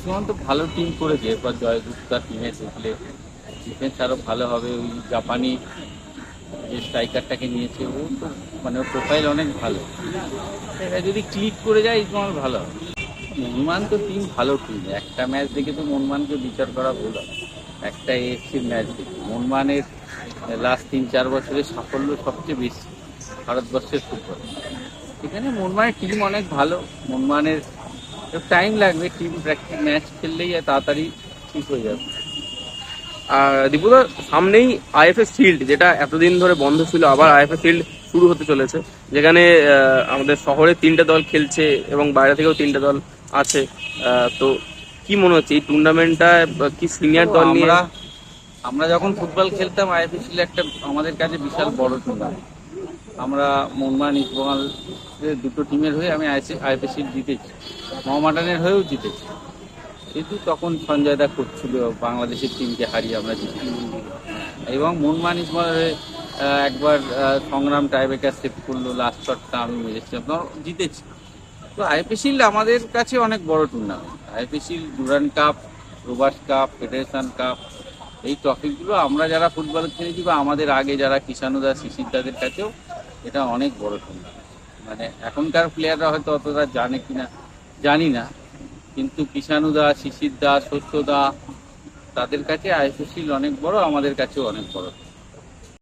সীমান্ত ভালো টিম করেছে, এরপর জয় গুপ্তা টিমে ঢুকলে ডিফেন্স আরও ভালো হবে। ওই জাপানি যে স্ট্রাইকারটাকে নিয়েছে, ও তো মানে ওর প্রোফাইল অনেক ভালো। এটা যদি ক্লিক করে যায় ইসমাল ভালো হবে। মনমান তো টিম ভালো টিম একটা ম্যাচ দেখে তো মনমানকে বিচার করা ভুল হবে। একটা এএফসির ম্যাচ দেখে। মনমানের লাস্ট তিন, চার বছরের সাফল্য সবচেয়ে বেশি ভারতবর্ষের ফুটবল এখানে মনমানের টিম অনেক ভালো। মনমানের টাইম লাগবে টিম প্র্যাকটিস ম্যাচ খেললেই তাড়াতাড়ি ঠিক হয়ে যাবে আর দীপুদা সামনেই আইএফএস ফিল্ড যেটা এতদিন ধরে বন্ধ ছিল, আবার আইএফএস ফিল্ড শুরু হতে চলেছে, যেখানে আমাদের শহরে তিনটে দল খেলছে এবং বাইরে থেকেও তিনটে দল আছে। তো কি মনে হচ্ছে, এই টুর্নামেন্টটা কি সিনিয়র দল নিয়ে? আমরা যখন ফুটবল খেলতাম আইএফএসিল একটা আমাদের কাছে বিশাল বড় টুর্নামেন্ট আমরা মনমান ইকবাল দুটো টিমের হয়ে আমি আইএফএসিল জিতেছি। মোহামেডানের হয়েও জিতেছি। কিন্তু তখন সঞ্জয় দা করছিল, বাংলাদেশের টিমকে হারিয়ে আমরা জিতেছি। এবং মনমান হয়ে একবার সংগ্রাম টাইব্রেকার সেভ করল লাস্ট শটটা আমি মেরেছিলাম জিতেছি। তো আইপিসিল আমাদের কাছে অনেক বড় টুর্নামেন্ট আইপিসিল ডুরান কাপ, রোবাস কাপ, ফেডারেশন কাপ, এই ট্রফিগুলো আমরা যারা ফুটবল খেলেছি বা আমাদের আগে যারা কিষানুদা শিশিরদাদের কাছেও এটা অনেক বড় টুর্নামেন্ট মানে এখনকার প্লেয়াররা হয়তো অতটা জানে কিনা, জানি না। কিন্তু কিষাণু দা, শিশির দা, শস্য দা, তাদের কাছে আয়ুষশীল অনেক বড়, আমাদের কাছেও অনেক বড়।